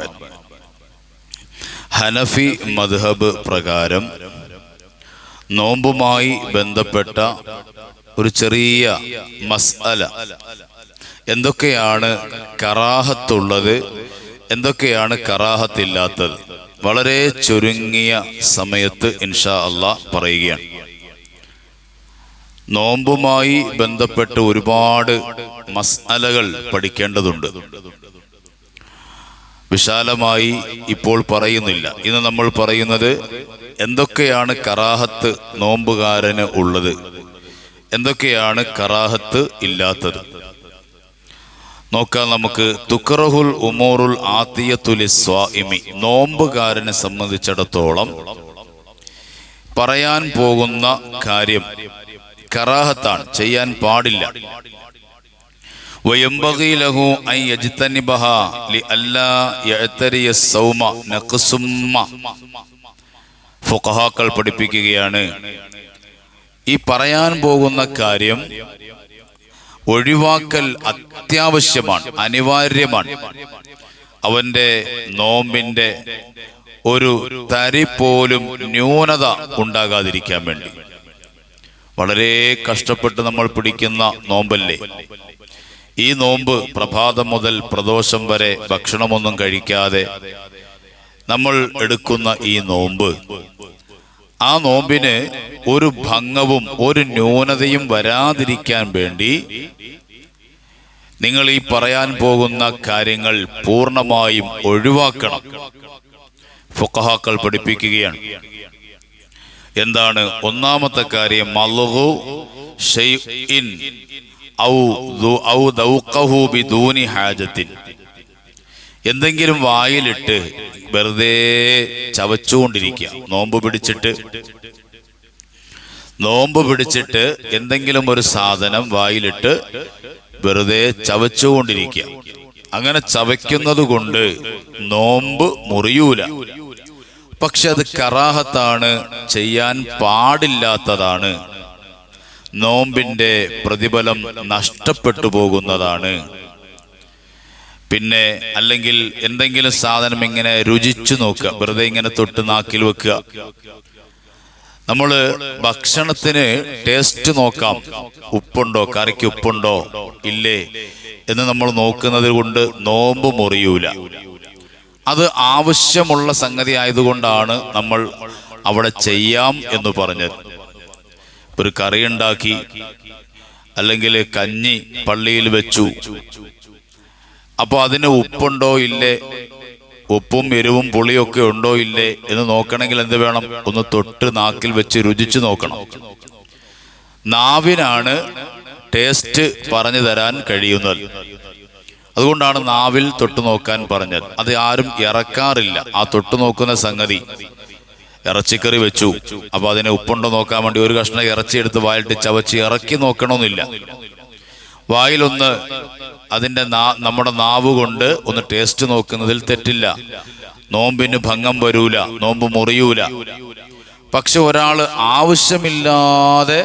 അമ്മാബാദ് ഹനഫി മദ്ഹബ് പ്രകാരം നോമ്പുമായി ബന്ധപ്പെട്ട ഒരു ചെറിയ മസ്അല. എന്തൊക്കെയാണ് കറാഹത്തുള്ളത്? എന്തൊക്കെയാണ് കറാഹത്തില്ലാത്തത്? വളരെ ചുരുങ്ങിയ സമയത്ത് ഇൻഷാ അള്ളാ പറയുകയാണ്. നോമ്പുമായി ബന്ധപ്പെട്ട് ഒരുപാട് മസ്അലകൾ പഠിക്കേണ്ടതുണ്ട്. വിശാലമായി ഇപ്പോൾ പറയുന്നില്ല. ഇന്ന് നമ്മൾ പറയുന്നത് എന്തൊക്കെയാണ് കറാഹത്ത് നോമ്പുകാരന് ഉള്ളത്? എന്തൊക്കെയാണ് കറാഹത്ത് ഇല്ലാത്തത്? നോക്കാം നമുക്ക്. തുക്കറഹുൽ ഉമോറുൽ ആത്തിയത്തുലി സ്വാഇമി. നോമ്പുകാരനെ സംബന്ധിച്ചിടത്തോളം പറയാൻ പോകുന്ന കാര്യം കറാഹത്താണ്. ചെയ്യാൻ പാടില്ല. وينبغي له أن يجتنبها لئلا يعتري الصوم نقصم ഫുഖഹാക്കൾ പഠിപ്പിക്കുകയാണ് ഈ പറയാൻ പോകുന്ന കാര്യം ഒഴിവാക്കൽ അത്യാവശ്യമാണ് അനിവാര്യമാണ് അവന്റെ നോമ്പിന്റെ ഒരു തരി പോലും ന്യൂനത ഉണ്ടാകാതിരിക്കാൻ വേണ്ടി വളരെ കഷ്ടപ്പെട്ട് നമ്മൾ പിടിക്കുന്ന നോമ്പല്ലേ ഈ നോമ്പ് പ്രഭാതം മുതൽ പ്രദോഷം വരെ ഭക്ഷണമൊന്നും കഴിക്കാതെ നമ്മൾ എടുക്കുന്ന ഈ നോമ്പ് ആ നോമ്പിന് ഒരു ഭംഗവും ഒരു ന്യൂനതയും വരാതിരിക്കാൻ വേണ്ടി നിങ്ങൾ ഈ പറയാൻ പോകുന്ന കാര്യങ്ങൾ പൂർണമായും ഒഴിവാക്കണം. ഫുക്കഹാക്കൾ പഠിപ്പിക്കുകയാണ്. എന്താണ് ഒന്നാമത്തെ കാര്യം? എന്തെങ്കിലും വായിലിട്ട് വെറുതെ ചവച്ചുകൊണ്ടിരിക്കുക. നോമ്പ് പിടിച്ചിട്ട്. നോമ്പ് പിടിച്ചിട്ട് എന്തെങ്കിലും ഒരു സാധനം വായിലിട്ട് വെറുതെ ചവച്ചുകൊണ്ടിരിക്കുക. അങ്ങനെ ചവയ്ക്കുന്നത് കൊണ്ട് നോമ്പ് മുറിയൂല. പക്ഷെ അത് കറാഹത്താണ് ചെയ്യാൻ പാടില്ലാത്തതാണ്. നോമ്പിന്റെ പ്രതിഫലം നഷ്ടപ്പെട്ടു പോകുന്നതാണ്. പിന്നെ അല്ലെങ്കിൽ എന്തെങ്കിലും സാധനം ഇങ്ങനെ രുചിച്ചു നോക്കുക വെറുതെ ഇങ്ങനെ തൊട്ട് നാക്കിൽ വെക്കുക. നമ്മൾ ഭക്ഷണത്തിന് ടേസ്റ്റ് നോക്കാം. ഉപ്പുണ്ടോ? കറിക്ക് ഉപ്പുണ്ടോ? ഇല്ലേ? എന്ന് നമ്മൾ നോക്കുന്നത് കൊണ്ട് നോമ്പ് മുറിയൂല. അത് ആവശ്യമുള്ള സംഗതി ആയതുകൊണ്ടാണ് നമ്മൾ അവിടെ ചെയ്യാം എന്ന് പറഞ്ഞത്. ഒരു കറി ഉണ്ടാക്കി അല്ലെങ്കിൽ കഞ്ഞി പള്ളിയിൽ വെച്ചു. അപ്പൊ അതിന് ഉപ്പുണ്ടോ ഇല്ലേ? ഉപ്പും എരിവും പുളിയൊക്കെ ഉണ്ടോ ഇല്ലേ എന്ന് നോക്കണമെങ്കിൽ എന്ത് വേണം? ഒന്ന് തൊട്ട് നാക്കിൽ വെച്ച് രുചിച്ചു നോക്കണം. നാവിനാണ് ടേസ്റ്റ് പറഞ്ഞു തരാൻ കഴിയുന്നത്. അതുകൊണ്ടാണ് നാവിൽ തൊട്ടു നോക്കാൻ പറഞ്ഞത്. അത് ആരും ഇറക്കാറില്ല. ആ തൊട്ടു നോക്കുന്ന സംഗതി. ഇറച്ചിക്കറി വെച്ചു. അപ്പൊ അതിനെ ഉപ്പുണ്ടോ നോക്കാൻ വേണ്ടി ഒരു കഷ്ണം ഇറച്ചി എടുത്ത് വായിലിട്ട് ചവച്ച് ഇറക്കി നോക്കണമെന്നില്ല. വായിലൊന്ന് അതിന്റെ നാ നമ്മുടെ നാവ് കൊണ്ട് ഒന്ന് ടേസ്റ്റ് നോക്കുന്നതിൽ തെറ്റില്ല. നോമ്പിന് ഭംഗം വരൂല നോമ്പ് മുറിയൂല. പക്ഷെ ഒരാൾ ആവശ്യമില്ലാതെ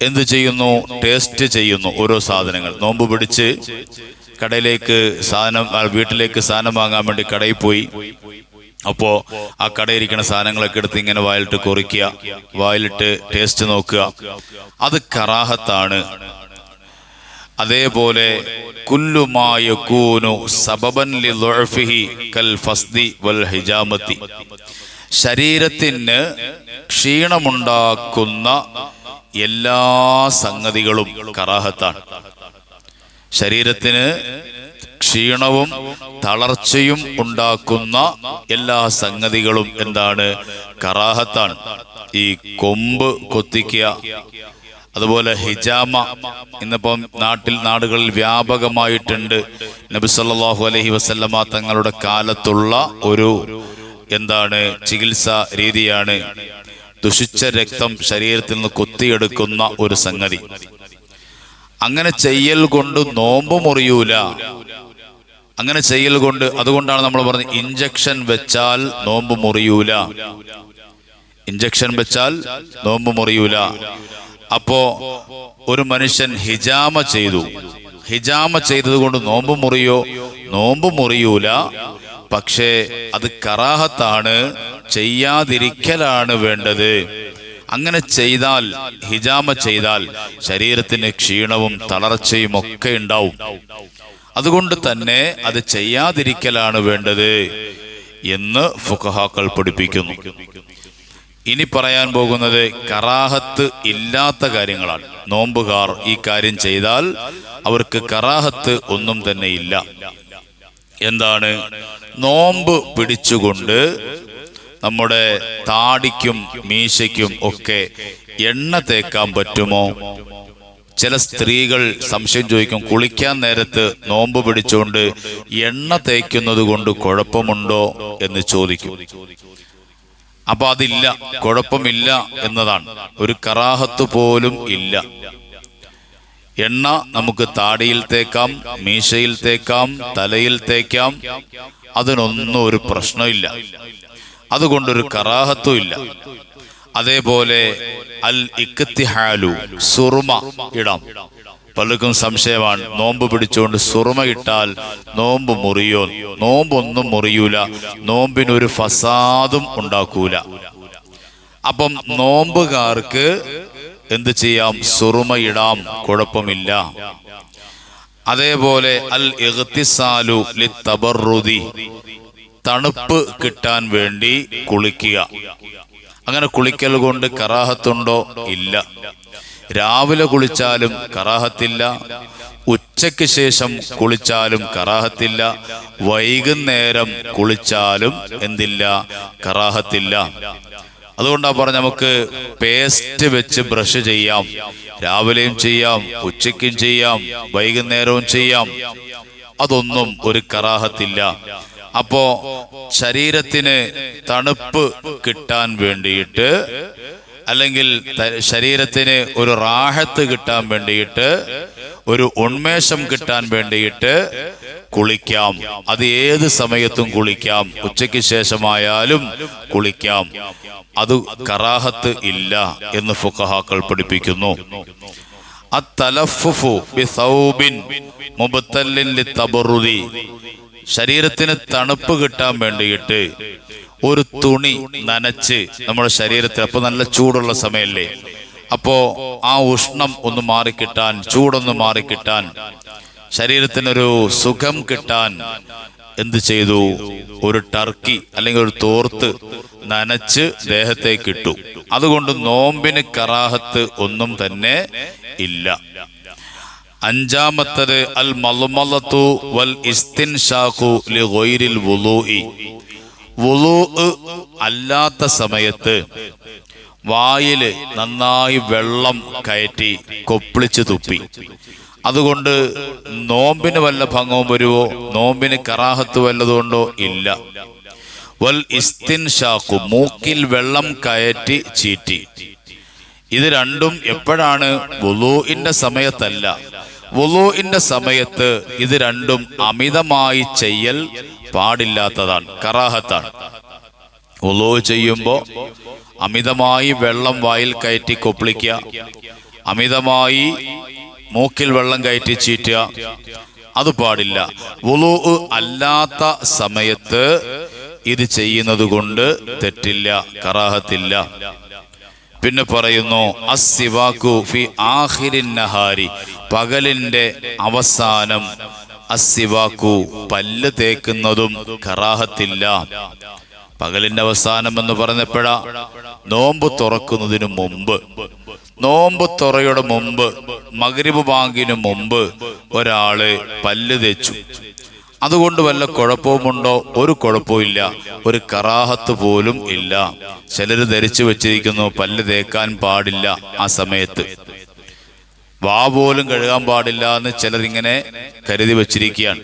എന്ത് ചെയ്യുന്നു? ടേസ്റ്റ് ചെയ്യുന്നു ഓരോ സാധനങ്ങൾ. നോമ്പ് പിടിച്ച് കടയിലേക്ക് സാധനം വീട്ടിലേക്ക് സാധനം വാങ്ങാൻ വേണ്ടി കടയിൽ പോയി. അപ്പോ ആ കടയിരിക്കുന്ന സാധനങ്ങളൊക്കെ എടുത്ത് ഇങ്ങനെ വായിലിട്ട് കുറിക്കുക വായിലിട്ട് ടേസ്റ്റ് നോക്കുക. അത് കറാഹത്താണ്. അതേപോലെ കൽ ഫസ്ദി വൽ ഹിജാമത്തി. ശരീരത്തിന് ക്ഷീണമുണ്ടാക്കുന്ന എല്ലാ സംഗതികളും കറാഹത്താണ്. ശരീരത്തിന് ക്ഷീണവും തളർച്ചയും ഉണ്ടാക്കുന്ന എല്ലാ സംഗതികളും എന്താണ്? കറാഹത്താണ്. ഈ കൊമ്പ് കൊത്തിക്കുക അതുപോലെ ഹിജാമ ഇന്നിപ്പം നാട്ടിൽ നാടുകളിൽ വ്യാപകമായിട്ടുണ്ട്. നബി സല്ലല്ലാഹു അലൈഹി വസല്ലമ തങ്ങളുടെ കാലത്തുള്ള ഒരു എന്താണ് ചികിത്സാ രീതിയാണ് ദുഷിച്ച രക്തം ശരീരത്തിൽ നിന്ന് കൊത്തിയെടുക്കുന്ന ഒരു സംഗതി. അങ്ങനെ ചെയ്യൽ കൊണ്ട് നോമ്പ് മുറിയൂല. അങ്ങനെ ചെയ്യൽ കൊണ്ട് അതുകൊണ്ടാണ് നമ്മൾ പറഞ്ഞത് ഇഞ്ചക്ഷൻ വെച്ചാൽ നോമ്പ് മുറിയൂല. ഇഞ്ചക്ഷൻ വെച്ചാൽ നോമ്പ് മുറിയൂല. അപ്പോ ഒരു മനുഷ്യൻ ഹിജാമ ചെയ്തു. ഹിജാമ ചെയ്തത് കൊണ്ട് നോമ്പ് മുറിയോ? നോമ്പ് മുറിയൂല. പക്ഷേ അത് കറാഹത്താണ് ചെയ്യാതിരിക്കലാണ് വേണ്ടത്. അങ്ങനെ ചെയ്താൽ ഹിജാമ ചെയ്താൽ ശരീരത്തിന് ക്ഷീണവും തളർച്ചയും ഒക്കെ ഉണ്ടാവും. അതുകൊണ്ട് തന്നെ അത് ചെയ്യാതിരിക്കലാണ് വേണ്ടത് എന്ന് ഫുഖഹാക്കൾ പഠിപ്പിക്കുന്നു. ഇനി പറയാൻ പോകുന്നത് കറാഹത്ത് ഇല്ലാത്ത കാര്യങ്ങളാണ്. നോമ്പുകാർ ഈ കാര്യം ചെയ്താൽ അവർക്ക് കറാഹത്ത് ഒന്നും തന്നെ ഇല്ല. എന്താണ്? നോമ്പ് പിടിച്ചുകൊണ്ട് നമ്മുടെ താടിക്കും മീശയ്ക്കും ഒക്കെ എണ്ണ തേക്കാൻ പറ്റുമോ? ചില സ്ത്രീകൾ സംശയം ചോദിക്കും കുളിക്കാൻ നേരത്ത് നോമ്പ് പിടിച്ചുകൊണ്ട് എണ്ണ തേക്കുന്നത് കൊണ്ട് കുഴപ്പമുണ്ടോ? എന്ന് ചോദിക്കും. അപ്പൊ അതില്ല കുഴപ്പമില്ല എന്നതാണ്. ഒരു കറാഹത്ത് പോലും ഇല്ല. എണ്ണ നമുക്ക് താടിയിൽ തേക്കാം മീശയിൽ തേക്കാം തലയിൽ തേക്കാം. അതിനൊന്നും ഒരു പ്രശ്നമില്ല അതുകൊണ്ടൊരു കറാഹത്തും ഇല്ല. അതേപോലെ അൽ ഇക്കത്തിഹാലു സുറുമ ഇടാം. പലർക്കും സംശയമാണ്. നോമ്പ് പിടിച്ചുകൊണ്ട് സുറുമ ഇട്ടാൽ നോമ്പ് മുറിയോ? നോമ്പൊന്നും മുറിയൂല. നോമ്പിനൊരു ഫസാദും ഉണ്ടാക്കൂല. അപ്പം നോമ്പുകാർക്ക് എന്ത് ചെയ്യാം? സുറുമ ഇടാം. കുഴപ്പമില്ല. അതേപോലെ അൽ ഇഗ്തിസാലു ലി തണുപ്പ് കിട്ടാൻ വേണ്ടി കുളിക്കുക. അങ്ങനെ കുളിക്കൽ കൊണ്ട് കറാഹത്തുണ്ടോ? ഇല്ല. രാവിലെ കുളിച്ചാലും കറാഹത്തില്ല. ഉച്ചയ്ക്ക് ശേഷം കുളിച്ചാലും കറാഹത്തില്ല. വൈകുന്നേരം കുളിച്ചാലും എന്തില്ല? കറാഹത്തില്ല. അതുകൊണ്ടാ പറഞ്ഞ നമുക്ക് പേസ്റ്റ് വെച്ച് ബ്രഷ് ചെയ്യാം. രാവിലെയും ചെയ്യാം ഉച്ചയ്ക്കും ചെയ്യാം വൈകുന്നേരവും ചെയ്യാം. അതൊന്നും ഒരു കറാഹത്തില്ല. അപ്പോ ശരീരത്തിന് തണുപ്പ് കിട്ടാൻ വേണ്ടിയിട്ട് അല്ലെങ്കിൽ ശരീരത്തിന് ഒരു റാഹത്ത് കിട്ടാൻ വേണ്ടിയിട്ട് ഒരു ഉന്മേഷം കിട്ടാൻ വേണ്ടിയിട്ട് കുളിക്കാം. അത് ഏത് സമയത്തും കുളിക്കാം. ഉച്ചയ്ക്ക് ശേഷമായാലും കുളിക്കാം. അത് കറാഹത്ത് ഇല്ല എന്ന് ഫുഖഹാക്കൾ പഠിപ്പിക്കുന്നു. ശരീരത്തിന് തണുപ്പ് കിട്ടാൻ വേണ്ടിയിട്ട് ഒരു തുണി നനച്ച് നമ്മുടെ ശരീരത്തിൽ അപ്പൊ നല്ല ചൂടുള്ള സമയല്ലേ? അപ്പോ ആ ഉഷ്ണം ഒന്ന് മാറിക്കിട്ടാൻ ചൂടൊന്ന് മാറിക്കിട്ടാൻ ശരീരത്തിനൊരു സുഖം കിട്ടാൻ എന്ത് ചെയ്തു? ഒരു ടർക്കി അല്ലെങ്കിൽ ഒരു തോർത്ത് നനച്ച് ദേഹത്തേക്ക് ഇട്ടു. അതുകൊണ്ട് നോമ്പിന് കറാഹത്ത് ഒന്നും തന്നെ ഇല്ല. അഞ്ചാമത്തത് അൽ മലുമലത്തു വൽ ഇസ്തിൻഷാഖു ലി ഗൈരിൽ വുളൂഇ. വുളൂ അല്ലാത്ത സമയത്ത് വായിൽ നന്നായി വെള്ളം കയറ്റി കൊപ്പിളിച്ച് തുപ്പി. അതുകൊണ്ട് നോമ്പിന് വല്ല ഭംഗവും വരുവോ? നോമ്പിന് കറാഹത്ത് വല്ലതുകൊണ്ടോ ഇല്ല. വൽ ഇസ്തിൻഷാഖു മൂക്കിൽ വെള്ളം കയറ്റി ചീറ്റി. ഇത് രണ്ടും എപ്പോഴാണ് വുളൂഇന്റെ സമയത്തല്ല. വുളൂഇന്റെ സമയത്ത് ഇത് രണ്ടും അമിതമായി ചെയ്യൽ പാടില്ലാത്തതാണ് കറാഹത്താണ്. വുളൂ ചെയ്യുമ്പോൾ അമിതമായി വെള്ളം വായിൽ കയറ്റി കൊപ്പിളിക്കുക അമിതമായി മൂക്കിൽ വെള്ളം കയറ്റി ചീറ്റുക അത് പാടില്ല. വുളൂ അല്ലാത്ത സമയത്ത് ഇത് ചെയ്യുന്നത് കൊണ്ട് തെറ്റില്ല കറാഹത്തില്ല. പിന്നെ പറയുന്നു അസിവാക്കു ഫി ആഹിരിൻ നഹാരി. പകലിന്റെ അവസാനം അസിവാക്കു പല്ല് തേക്കുന്നതും കറാഹത്തില്ല. പകലിന്റെ അവസാനം എന്ന് പറഞ്ഞപ്പോഴാ നോമ്പ് തുറക്കുന്നതിന് മുമ്പ് നോമ്പ് തുറയുടെ മുമ്പ് മകരിബ് ബാങ്കിന് മുമ്പ് ഒരാൾ പല്ല് തേച്ചു. അതുകൊണ്ട് വല്ല കുഴപ്പവുമുണ്ടോ? ഒരു കുഴപ്പമില്ല ഒരു കറാഹത്ത് പോലും ഇല്ല. ചിലർ ധരിച്ചു വെച്ചിരിക്കുന്നു പല്ല് തേക്കാൻ പാടില്ല ആ സമയത്ത്. വാ പോലും കഴുകാൻ പാടില്ല എന്ന് ചിലരിങ്ങനെ കരുതി വച്ചിരിക്കുകയാണ്.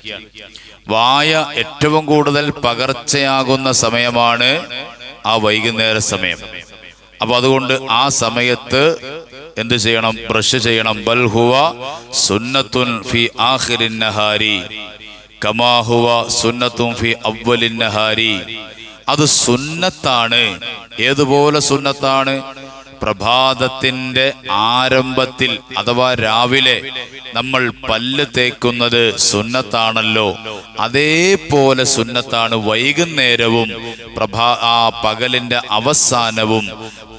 വായ ഏറ്റവും കൂടുതൽ പകർച്ചയാകുന്ന സമയമാണ് ആ വൈകുന്നേര സമയം. അപ്പൊ അതുകൊണ്ട് ആ സമയത്ത് എന്ത് ചെയ്യണം? ബ്രഷ് ചെയ്യണം. ബൽഹുവ സുന്നത്തുൻ ഫി നഹാരി. കമാഹുവ സുന്നത്തും ഫി അവലിൻ അത് സുന്നത്താണ്. ഏതുപോലെ സുന്നത്താണ്? പ്രഭാതത്തിന്റെ ആരംഭത്തിൽ അഥവാ രാവിലെ നമ്മൾ പല്ല് തേക്കുന്നത് സുന്നത്താണല്ലോ. അതേപോലെ സുന്നത്താണ് വൈകുന്നേരവും പ്രഭാ ആ പകലിന്റെ അവസാനവും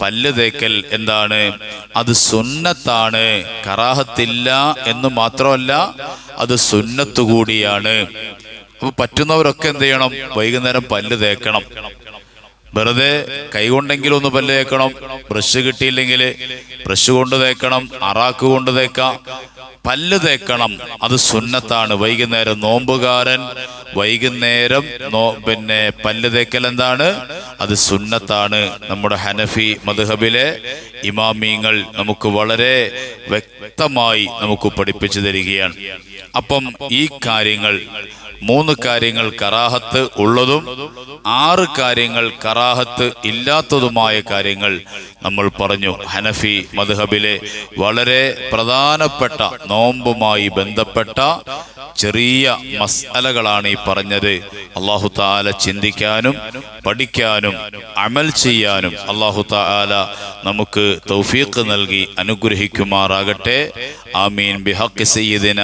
പല്ല് തേക്കൽ എന്താണ്? അത് സുന്നത്താണ്. കറാഹത്തില്ല എന്ന് മാത്രമല്ല അത് സുന്നത്ത് കൂടിയാണ്. അപ്പൊ പറ്റുന്നവരൊക്കെ എന്ത് ചെയ്യണം? വൈകുന്നേരം പല്ല് തേക്കണം. വെറുതെ കൈകൊണ്ടെങ്കിലും ഒന്ന് പല്ല് തേക്കണം ബ്രഷ് കിട്ടിയില്ലെങ്കിൽ ബ്രഷ് കൊണ്ട് തേക്കണം അറാക്ക് കൊണ്ട് തേക്കാം. പല്ല് തേക്കണം അത് സുന്നത്താണ്. വൈകുന്നേരം നോമ്പുകാരൻ വൈകുന്നേരം നോ പിന്നെ പല്ല് തേക്കൽ എന്താണ്? അത് സുന്നത്താണ് നമ്മുടെ ഹനഫി മധുഹബിലെ ഇമാമീങ്ങൾ നമുക്ക് വളരെ വ്യക്തമായി നമുക്ക് പഠിപ്പിച്ചു തരികയാണ്. അപ്പം ഈ കാര്യങ്ങൾ മൂന്ന് കാര്യങ്ങൾ കറാഹത്ത് ഉള്ളതും ആറ് കാര്യങ്ങൾ കറാഹത്ത് ഇല്ലാത്തതുമായ കാര്യങ്ങൾ നമ്മൾ പറഞ്ഞു. ഹനഫി മധുഹബിലെ വളരെ പ്രധാനപ്പെട്ട നോമ്പുമായി ബന്ധപ്പെട്ട ചെറിയ മസാലകളാണ് ഈ പറഞ്ഞത്. അള്ളാഹു താല ചിന്തിക്കാനും പഠിക്കാനും അമൽ ചെയ്യാനും അള്ളാഹു താല നമുക്ക് തൗഫീഖ് നൽകി അനുഗ്രഹിക്കുമാറാകട്ടെ. ആമീൻ. ബിഹക്ക് സയ്യിദിന